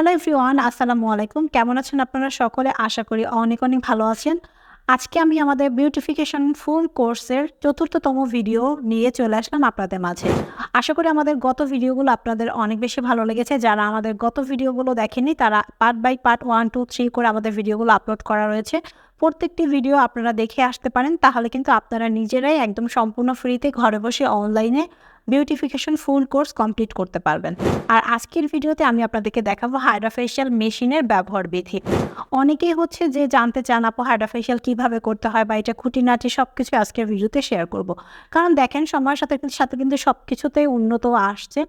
Hello everyone আসসালামু আলাইকুম কেমন আছেন আপনারা সকলে? আশা করি অনেক অনেক ভালো আছেন। আজকে আমি আমাদের বিউটিফিকেশন ফুল কোর্সের চতুর্থতম ভিডিও নিয়ে চলে আসলাম আপনাদের মাঝে। আশা করি আমাদের গত ভিডিওগুলো আপনাদের অনেক বেশি ভালো লেগেছে। যারা আমাদের গত ভিডিওগুলো দেখেনি তারা part by part one two three করে আমাদের ভিডিওগুলো আপলোড করা রয়েছে। প্রত্যেকটি ভিডিও আপনারা দেখে আসতে পারেন। তাহলে কিন্তু আপনারা নিজেরাই একদম সম্পূর্ণ ফ্রিতে ঘরে বসে অনলাইনে বিউটিফিকেশন ফুল কোর্স কমপ্লিট করতে পারবেন। আর আজকের ভিডিওতে আমি আপনাদেরকে দেখাবো হাইড্রাফেশিয়াল মেশিনের ব্যবহার বিধি। অনেকেই হচ্ছে যে জানতে চান, আপু, হাইড্রাফেশিয়াল কীভাবে করতে হয় বা এটা খুঁটিনাটি সব কিছু আজকের ভিডিওতে শেয়ার করব। কারণ দেখেন, সময়ের সাথে সাথে কিন্তু সব কিছুতেই উন্নত আসছে।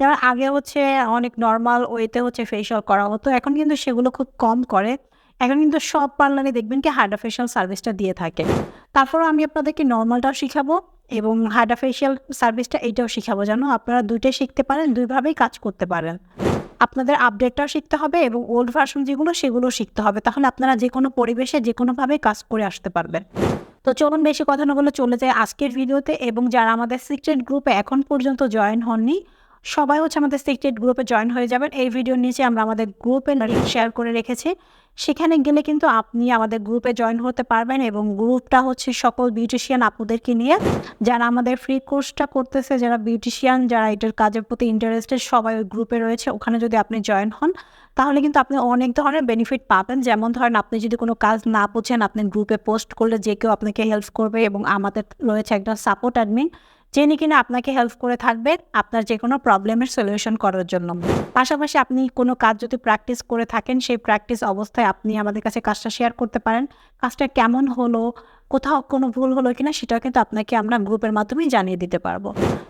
যেমন আগে হচ্ছে অনেক নর্মাল ওয়েতে হচ্ছে ফেশিয়াল করা হতো, এখন কিন্তু সেগুলো খুব কম করে। এখন কিন্তু সব পার্লারে দেখবেন কি হাইড্রাফেশিয়াল সার্ভিসটা দিয়ে থাকে। তারপরও আমি আপনাদেরকে নর্মালটাও শিখাবো। এবং হাইড্রাফেশিয়াল সার্ভিসটা এইটাও শিখাবো যেন আপনারা দুইটাই শিখতে পারেন, দুইভাবেই কাজ করতে পারেন। আপনাদের আপডেটটাও শিখতে হবে এবং ওল্ড ভার্সন যেগুলো সেগুলো শিখতে হবে, তাহলে আপনারা যে কোনো পরিবেশে যে কোনোভাবে কাজ করে আসতে পারবেন। তো চলুন বেশি কথা না বলে চলে যায় আজকের ভিডিওতে এবং যারা আমাদের সিক্রেট গ্রুপে এখন পর্যন্ত জয়েন হননি, সবাই হচ্ছে আমাদের সিক্রেট গ্রুপে জয়েন হয়ে যাবেন। এই ভিডিওর নিচে আমরা আমাদের গ্রুপে লিঙ্ক শেয়ার করে রেখেছি। সেখানে গেলে কিন্তু আপনি আমাদের গ্রুপে জয়েন হতে পারবেন এবং গ্রুপটা হচ্ছে সকল বিউটিশিয়ান আপুদেরকে নিয়ে, যারা আমাদের ফ্রি কোর্সটা করতেছে, যারা বিউটিশিয়ান যারা এটার কাজের প্রতি ইন্টারেস্টেড সবাই ওই গ্রুপে রয়েছে। ওখানে যদি আপনি জয়েন হন, তাহলে কিন্তু আপনি অনেক ধরনের বেনিফিট পাবেন। যেমন ধরেন, আপনি যদি কোনো কাজ না বুঝেন, আপনি গ্রুপে পোস্ট করলে যে কেউ আপনাকে হেল্প করবে এবং আমাদের রয়েছে একটা সাপোর্ট অ্যাডমিন যিনি কিনা আপনাকে হেল্প করে থাকবেন আপনার যে কোনো প্রবলেমের সলিউশন করার জন্য। পাশাপাশি আপনি কোনো কাজ যদি প্র্যাকটিস করে থাকেন, সেই প্র্যাকটিস অবস্থায় আপনি আমাদের কাছে কাজটা শেয়ার করতে পারেন। কাজটা কেমন হলো, কোথাও কোনো ভুল হলো কিনা, সেটাও কিন্তু আপনাকে আমরা গ্রুপের মাধ্যমেই জানিয়ে দিতে পারব।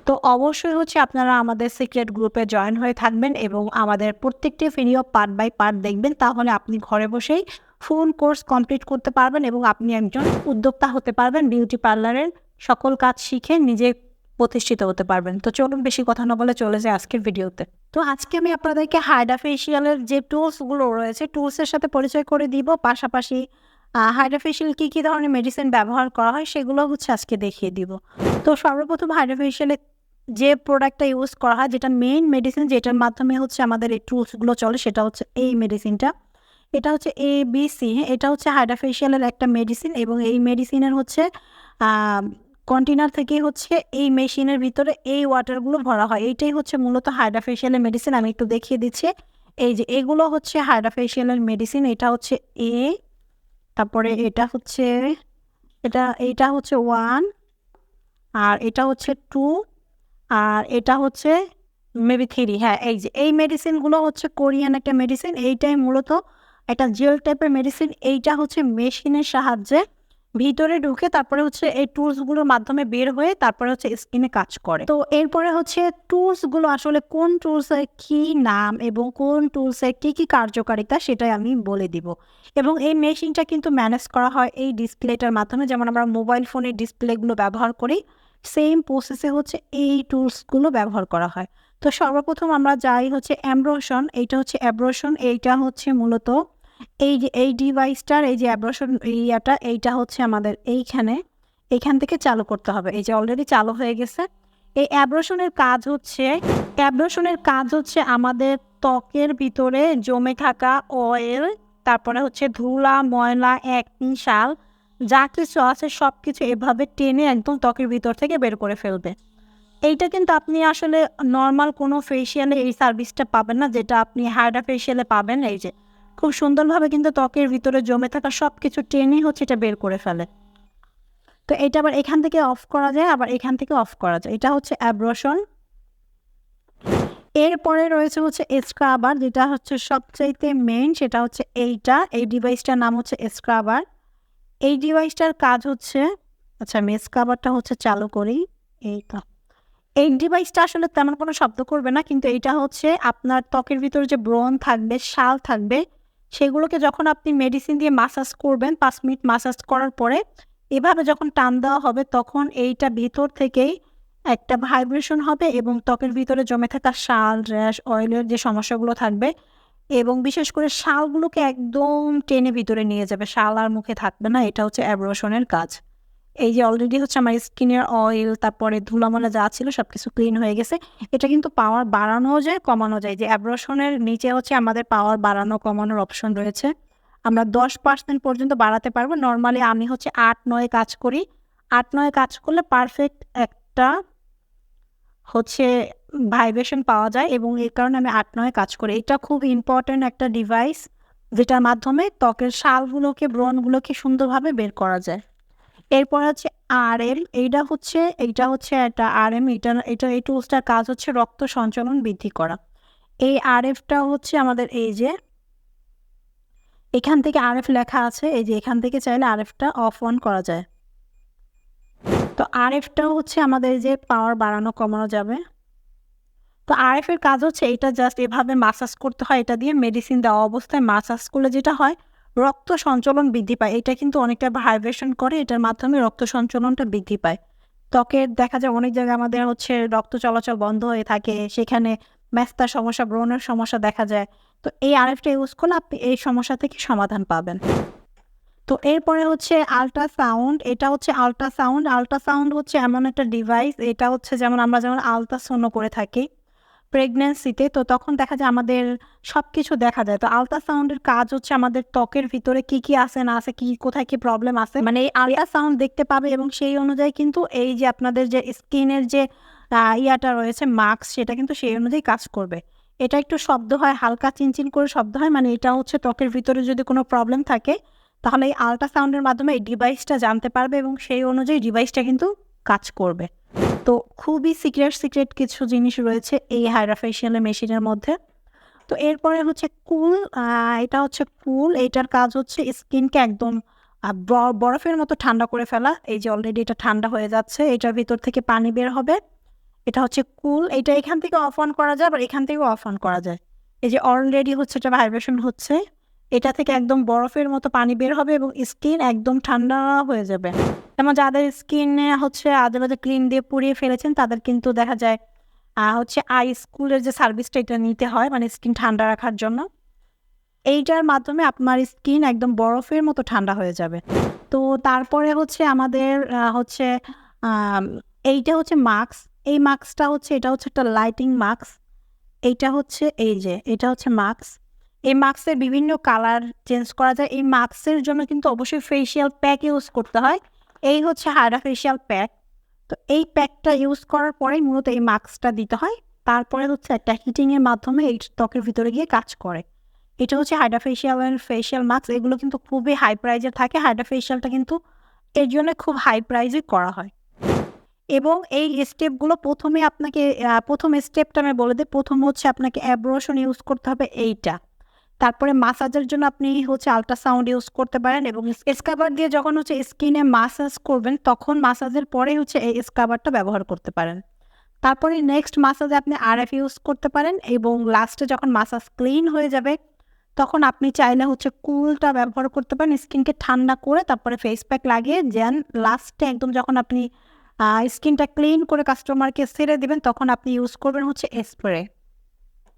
তো অবশ্যই হচ্ছে আপনারা আমাদের সিক্রেট গ্রুপে জয়েন হয়ে থাকবেন এবং আমাদের প্রত্যেকটি ভিডিও পার্ট বাই পার্ট দেখবেন। তাহলে আপনি ঘরে বসেই ফুল কোর্স কমপ্লিট করতে পারবেন এবং আপনি একজন উদ্যোক্তা হতে পারবেন। বিউটি পার্লারের সকল কাজ শিখে নিজে প্রতিষ্ঠিত হতে পারবেন। তো চলুন বেশি কথা না বলে চলে যায় আজকের ভিডিওতে। তো আজকে আমি আপনাদেরকে হাইড্রা ফেশিয়ালের যে টুলসগুলো রয়েছে, টুলসের সাথে পরিচয় করে দিব। পাশাপাশি হাইড্রা ফেশিয়াল কী কী ধরনের মেডিসিন ব্যবহার করা হয় সেগুলো হচ্ছে আজকে দেখিয়ে দিব। তো সর্বপ্রথম হাইড্রা ফেশিয়ালে যে প্রোডাক্টটা ইউজ করা হয়, যেটা মেইন মেডিসিন যেটার মাধ্যমে হচ্ছে আমাদের এই টুলসগুলো চলে, সেটা হচ্ছে এই মেডিসিনটা এটা হচ্ছে এ বি সি এটা হচ্ছে হাইড্রা ফেশিয়ালের একটা মেডিসিন এবং এই মেডিসিনের হচ্ছে কন্টেনার থেকে হচ্ছে এই মেশিনের ভিতরে এই ওয়াটারগুলো ভরা হয়। এইটাই হচ্ছে মূলত হাইড্রাফেশিয়ালের মেডিসিন আমি একটু দেখিয়ে দিচ্ছি। এই যে এগুলো হচ্ছে হাইড্রাফেশিয়ালের মেডিসিন এটা হচ্ছে এ তারপরে এটা হচ্ছে, এটা এইটা হচ্ছে ওয়ান আর এটা হচ্ছে টু আর এটা হচ্ছে মেবি থ্রি হ্যাঁ এই যে, এই মেডিসিনগুলো হচ্ছে কোরিয়ান একটা মেডিসিন এইটাই মূলত একটা জেল টাইপের মেডিসিন এইটা হচ্ছে মেশিনের সাহায্যে ভিতরে ঢুকে তারপরে হচ্ছে এই টুলসগুলোর মাধ্যমে বের হয়ে তারপরে হচ্ছে স্কিনে কাজ করে। তো এরপরে হচ্ছে টুলসগুলো আসলে কোন টুলসের কি নাম এবং কোন টুলসের কি কি কার্যকারিতা সেটাই আমি বলে দিব। এবং এই মেশিনটা কিন্তু ম্যানেজ করা হয় এই ডিসপ্লেটার মাধ্যমে। যেমন আমরা মোবাইল ফোনের ডিসপ্লেগুলো ব্যবহার করি সেম প্রসেসে হচ্ছে এই টুলসগুলো ব্যবহার করা হয়। তো সর্বপ্রথম আমরা যাই হচ্ছে অ্যাব্রোশন এইটা হচ্ছে অ্যাব্রোশন এইটা হচ্ছে মূলত এই যে, এই ডিভাইসটার এই যে অ্যাব্রোশন ইয়াটা, এইটা হচ্ছে আমাদের এইখানে। এইখান থেকে চালু করতে হবে। এই যে অলরেডি চালু হয়ে গেছে। এই অ্যাব্রোশনের কাজ হচ্ছে অ্যাব্রোশনের কাজ হচ্ছে আমাদের ত্বকের ভিতরে জমে থাকা অয়েল তারপরে হচ্ছে ধুলা, ময়লা একনি শাল, যা কিছু আছে সব কিছু এভাবে টেনে একদম ত্বকের ভিতর থেকে বের করে ফেলবে। এইটা কিন্তু আপনি আসলে নর্মাল কোনো ফেসিয়ালে এই সার্ভিসটা পাবেন না, যেটা আপনি হাইড্রা ফেসিয়ালে পাবেন। এই যে খুব সুন্দরভাবে কিন্তু ত্বকের ভিতরে জমে থাকা সব কিছু টেনে হচ্ছে এটা বের করে ফেলে। তো এটা আবার এখান থেকে অফ করা যায়, আবার এখান থেকে অফ করা যায়। এটা হচ্ছে অ্যাব্রোশন এরপরে রয়েছে হচ্ছে স্ক্রাবার যেটা হচ্ছে সবচাইতে মেন সেটা হচ্ছে এইটা। এই ডিভাইসটার নাম হচ্ছে স্ক্রাবার এই ডিভাইসটার কাজ হচ্ছে আচ্ছা আমি স্ক্রাবারটা হচ্ছে চালু করি। এইটা এই ডিভাইসটা আসলে তেমন কোনো শব্দ করবে না, কিন্তু এটা হচ্ছে আপনার ত্বকের ভিতরে যে ব্রণ থাকবে, শাল থাকবে সেগুলোকে যখন আপনি মেডিসিন দিয়ে মাসাজ করবেন, পাঁচ মিনিট মাসাজ করার পরে, এভাবে যখন টান দেওয়া হবে, তখন এইটা ভিতর থেকেই একটা ভাইব্রেশন হবে এবং ত্বকের ভিতরে জমে থাকা শাল র্যাশ অয়েলের যে সমস্যাগুলো থাকবে এবং বিশেষ করে শালগুলোকে একদম টেনে ভিতরে নিয়ে যাবে। শাল আর মুখে থাকবে না, এটা হচ্ছে অ্যাব্রোশনের কাজ। এই যে অলরেডি হচ্ছে আমার স্কিনের অয়েল তারপরে ধুলামলা যা ছিল সব কিছু ক্লিন হয়ে গেছে। এটা কিন্তু পাওয়ার বাড়ানোও যায়, কমানো যায়। যে অ্যাব্রোশনের নিচে হচ্ছে আমাদের পাওয়ার বাড়ানো, কমানোর অপশন রয়েছে। আমরা দশ পার্সেন্ট পর্যন্ত বাড়াতে পারব। নর্মালি আমি হচ্ছে আট, নয় কাজ করি। আট, নয় কাজ করলে পারফেক্ট একটা হচ্ছে ভাইব্রেশন পাওয়া যায় এবং এই কারণে আমি আট, নয় কাজ করি। এটা খুব ইম্পর্ট্যান্ট একটা ডিভাইস যেটার মাধ্যমে ত্বকের শালগুলোকে, ব্রণগুলোকে সুন্দরভাবে বের করা যায়। এরপর হচ্ছে আর এম এইটা হচ্ছে এইটা হচ্ছে একটা আর এম এটা এটা, এই টুলসটার কাজ হচ্ছে রক্ত সঞ্চালন বৃদ্ধি করা। এই আর এফটা হচ্ছে আমাদের এই যে, এখান থেকে আর এফ লেখা আছে, এই যে এখান থেকে চাইলে আর এফটা অফ অন করা যায়। তো আর এফটাও হচ্ছে আমাদের যে পাওয়ার বাড়ানো, কমানো যাবে। তো আর এর কাজ হচ্ছে এটা জাস্ট এভাবে মাসাজ করতে হয়, এটা দিয়ে মেডিসিন দেওয়া অবস্থায় মাসাজ করলে যেটা হয় রক্ত সঞ্চালন বৃদ্ধি পায়। এটা কিন্তু অনেকটা ভাইব্রেশন করে, এটার মাধ্যমে রক্ত সঞ্চালনটা বৃদ্ধি পায়। ত্বকের দেখা যায় অনেক জায়গায় আমাদের হচ্ছে রক্ত চলাচল বন্ধ হয়ে থাকে, সেখানে ম্যাস্তার সমস্যা, ব্রণের সমস্যা দেখা যায়। তো এই আরেকটা ইউজ করলে আপনি এই সমস্যা থেকে সমাধান পাবেন। তো এরপরে হচ্ছে আল্ট্রাসাউন্ড এটা হচ্ছে আল্ট্রাসাউন্ড আল্ট্রাসাউন্ড হচ্ছে এমন একটা ডিভাইস এটা হচ্ছে যেমন আমরা যেমন আলট্রাসোনো করে থাকি। প্রেগনেন্সিতে তো তখন দেখা যায় আমাদের সব কিছু দেখা যায়। তো আলট্রাসাউন্ডের কাজ হচ্ছে আমাদের ত্বকের ভিতরে কি কি আছে, না আছে, কি, কোথায় কি প্রবলেম আছে। মানে এই আলট্রাসাউন্ড দেখতে পাবে এবং সেই অনুযায়ী কিন্তু এই যে আপনাদের যে স্কিনের যে ইয়াটা রয়েছে মাস্ক সেটা কিন্তু সেই অনুযায়ী কাজ করবে। এটা একটু শব্দ হয়, হালকা চিনচিন করে শব্দ হয় মানে এটা হচ্ছে ত্বকের ভিতরে যদি কোনো প্রবলেম থাকে, তাহলে এই আলট্রাসাউন্ডের মাধ্যমে এই ডিভাইসটা জানতে পারবে এবং সেই অনুযায়ী ডিভাইসটা কিন্তু কাজ করবে। তো খুবই সিক্রেট সিক্রেট কিছু জিনিস রয়েছে এই হাইড্রাফেশিয়ালের মেশিনের মধ্যে। তো এরপরে হচ্ছে কুল এটা হচ্ছে কুল, এটার কাজ হচ্ছে স্কিনকে একদম ব- বরফের মতো ঠান্ডা করে ফেলা। এই যে অলরেডি এটা ঠান্ডা হয়ে যাচ্ছে, এটার ভিতর থেকে পানি বের হবে। এটা হচ্ছে কুল, এটা এখান থেকে অফ অন করা যায়, আবার এখান থেকেও অফ অন করা যায়। এই যে অলরেডি হচ্ছে, এটা ভাইব্রেশন হচ্ছে, এটা থেকে একদম বরফের মতো পানি বের হবে এবং স্কিন একদম ঠান্ডা হয়ে যাবে। যেমন যাদের স্কিনে হচ্ছে আজে বাজে ক্রিম দিয়ে পুড়িয়ে ফেলেছেন, তাদের কিন্তু দেখা যায় হচ্ছে আই স্কুলের যে সার্ভিসটা এটা নিতে হয় মানে স্কিন ঠান্ডা রাখার জন্য। এইটার মাধ্যমে আপনার স্কিন একদম বরফের মতো ঠান্ডা হয়ে যাবে। তো তারপরে হচ্ছে আমাদের হচ্ছে এইটা হচ্ছে মাস্ক এই মাস্কটা হচ্ছে, এটা হচ্ছে একটা লাইটিং মাস্ক এইটা হচ্ছে এই যে, এটা হচ্ছে মাস্ক এই মাস্কের বিভিন্ন কালার চেঞ্জ করা যায়। এই মাস্কের জন্য কিন্তু অবশ্যই ফেসিয়াল প্যাক ইউজ করতে হয়। এই হচ্ছে হাইড্রা ফেসিয়াল প্যাক তো এই প্যাকটা ইউজ করার পরে মূলত এই মাস্কটা দিতে হয়। তারপরে হচ্ছে একটা হিটিংয়ের মাধ্যমে এই ত্বকের ভিতরে গিয়ে কাজ করে। এটা হচ্ছে hydra facial and facial mask এগুলো কিন্তু খুবই হাই প্রাইজের থাকে। হাইড্রা ফেসিয়ালটা কিন্তু এর জন্য খুব হাই প্রাইজে করা হয়। এবং এই স্টেপগুলো প্রথমে আপনাকে প্রথম স্টেপটা আমি বলে দিই। প্রথম হচ্ছে আপনাকে অ্যাব্রোশন ইউজ করতে হবে এইটা। তারপরে মাসাজের জন্য আপনি হচ্ছে আল্ট্রাসাউন্ড ইউজ করতে পারেন এবং স্কাবার দিয়ে যখন হচ্ছে স্কিনে মাসাজ করবেন, তখন মাসাজের পরে হচ্ছে এই স্কাবারটা ব্যবহার করতে পারেন। তারপরে নেক্সট মাসাজে আপনি আরএফ ইউজ করতে পারেন এবং লাস্টে যখন মাসাজ ক্লিন হয়ে যাবে, তখন আপনি চাইলে হচ্ছে কুলটা ব্যবহার করতে পারেন স্কিনকে ঠান্ডা করে তারপরে ফেস প্যাক লাগিয়ে যেন লাস্টে একদম যখন আপনি স্কিনটা ক্লিন করে কাস্টমারকে সেরে দেবেন, তখন আপনি ইউজ করবেন হচ্ছে স্প্রে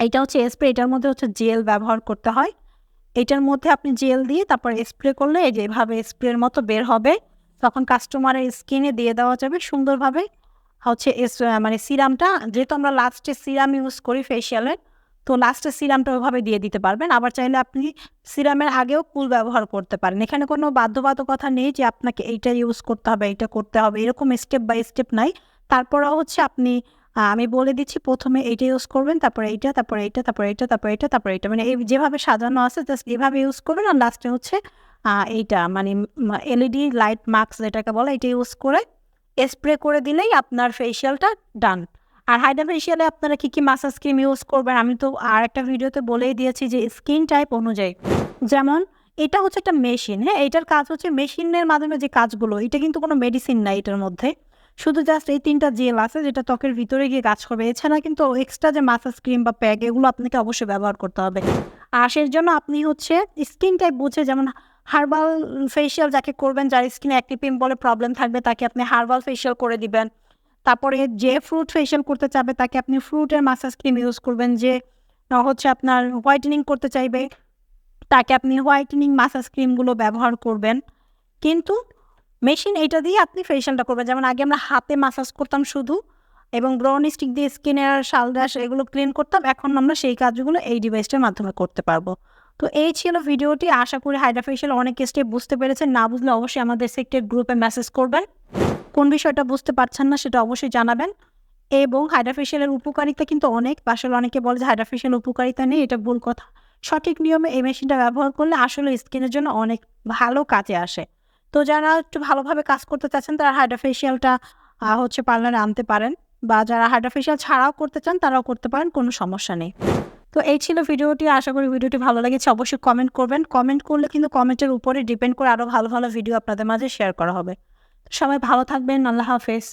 এইটা হচ্ছে স্প্রে এটার মধ্যে হচ্ছে জেল ব্যবহার করতে হয়। এটার মধ্যে আপনি জেল দিয়ে তারপর স্প্রে করলে এই যে এভাবে স্প্রের মতো বের হবে। তখন কাস্টমারের স্কিনে দিয়ে দেওয়া যাবে সুন্দরভাবে। হচ্ছে মানে সিরামটা, যেহেতু আমরা লাস্টে সিরাম ইউজ করি ফেসিয়ালের তো লাস্টে সিরামটা ওইভাবে দিয়ে দিতে পারবেন। আবার চাইলে আপনি সিরামের আগেও কুল ব্যবহার করতে পারেন। এখানে কোনো বাধ্যবাধকতা নেই যে আপনাকে এইটা ইউজ করতে হবে, এইটা করতে হবে। এরকম স্টেপ বাই স্টেপ নাই। তারপরেও হচ্ছে আপনি আমি বলে দিচ্ছি প্রথমে এইটা ইউজ করবেন, তারপরে এইটা তারপরে এইটা তারপরে এইটা তারপরে এইটা তারপরে এইটা। মানে এই যেভাবে সাজানো আছে জাস্ট এভাবে ইউজ করবেন আর লাস্টে হচ্ছে এইটা মানে এলইডি লাইট মাস্ক যেটাকে বলে, এটা ইউজ করে স্প্রে করে দিলেই আপনার ফেসিয়ালটা ডান আর হাইডা ফেসিয়ালে আপনারা কী কী মাসাজ ক্রিম ইউজ করবেন, আমি তো আর একটা ভিডিওতে বলেই দিয়েছি যে স্কিন টাইপ অনুযায়ী। যেমন এটা হচ্ছে একটা মেশিন হ্যাঁ এটার কাজ হচ্ছে মেশিনের মাধ্যমে যে কাজগুলো, এটা কিন্তু কোনো মেডিসিন নাই এটার মধ্যে। শুধু জাস্ট এই তিনটা জেল আছে যেটা ত্বকের ভিতরে গিয়ে কাজ করবে। এছাড়া কিন্তু এক্সট্রা যে মাসাজ ক্রিম বা প্যাক এগুলো আপনাকে অবশ্যই ব্যবহার করতে হবে। আর সেই জন্য আপনি হচ্ছে স্কিন টাইপ বুঝে যেমন হার্বাল ফেসিয়াল যাকে করবেন, যার স্কিনে অ্যাক্নি পিম্পলে প্রবলেম থাকবে, তাকে আপনি হার্বাল ফেসিয়াল করে দিবেন। তারপরে যে ফ্রুট ফেসিয়াল করতে চাবে, তাকে আপনি ফ্রুটের মাসাজ ক্রিম ইউজ করবেন যে হচ্ছে আপনার হোয়াইটেনিং করতে চাইবে, তাকে আপনি হোয়াইটেনিং মাসাজ ক্রিমগুলো ব্যবহার করবেন। কিন্তু মেশিন এটা দিয়ে আপনি ফেশিয়ালটা করবেন। যেমন আগে আমরা হাতে মাসাজ করতাম শুধু, এবং ব্রাউন স্টিক দিয়ে স্কিনের শালডাস এগুলো ক্লিন করতাম, এখন আমরা সেই কাজগুলো এই ডিভাইসটার মাধ্যমে করতে পারব। তো এই ছিল ভিডিওটি। আশা করি হাইড্রা ফেশিয়াল অনেক স্টেপ বুঝতে পেরেছেন। না বুঝলে অবশ্যই আমাদের সেক্টেড গ্রুপে মেসেজ করবেন। কোন বিষয়টা বুঝতে পারছেন না সেটা অবশ্যই জানাবেন। এবং হাইড্রা ফেশিয়ালের উপকারিতা কিন্তু অনেক। আসলে অনেকে বলে যে হাইড্রা ফেশিয়াল উপকারিতা নেই, এটা ভুল কথা। সঠিক নিয়মে এই মেশিনটা ব্যবহার করলে আসলে স্কিনের জন্য অনেক ভালো কাজে আসে। তো যারা একটু ভালোভাবে কাজ করতে চাচ্ছেন, তারা হাইড্রাফেশিয়ালটা হচ্ছে পার্লারে আনতে পারেন বা যারা হাইড্রাফেশিয়াল ছাড়াও করতে চান, তারাও করতে পারেন, কোনো সমস্যা নেই। তো এই ছিল ভিডিওটি, আশা করি ভিডিওটি ভালো লেগেছে, অবশ্যই কমেন্ট করবেন। কমেন্ট করলে কিন্তু কমেন্টের উপরে ডিপেন্ড করে আরও ভালো ভালো ভিডিও আপনাদের মাঝে শেয়ার করা হবে। সবাই ভালো থাকবেন, আল্লাহ হাফেজ।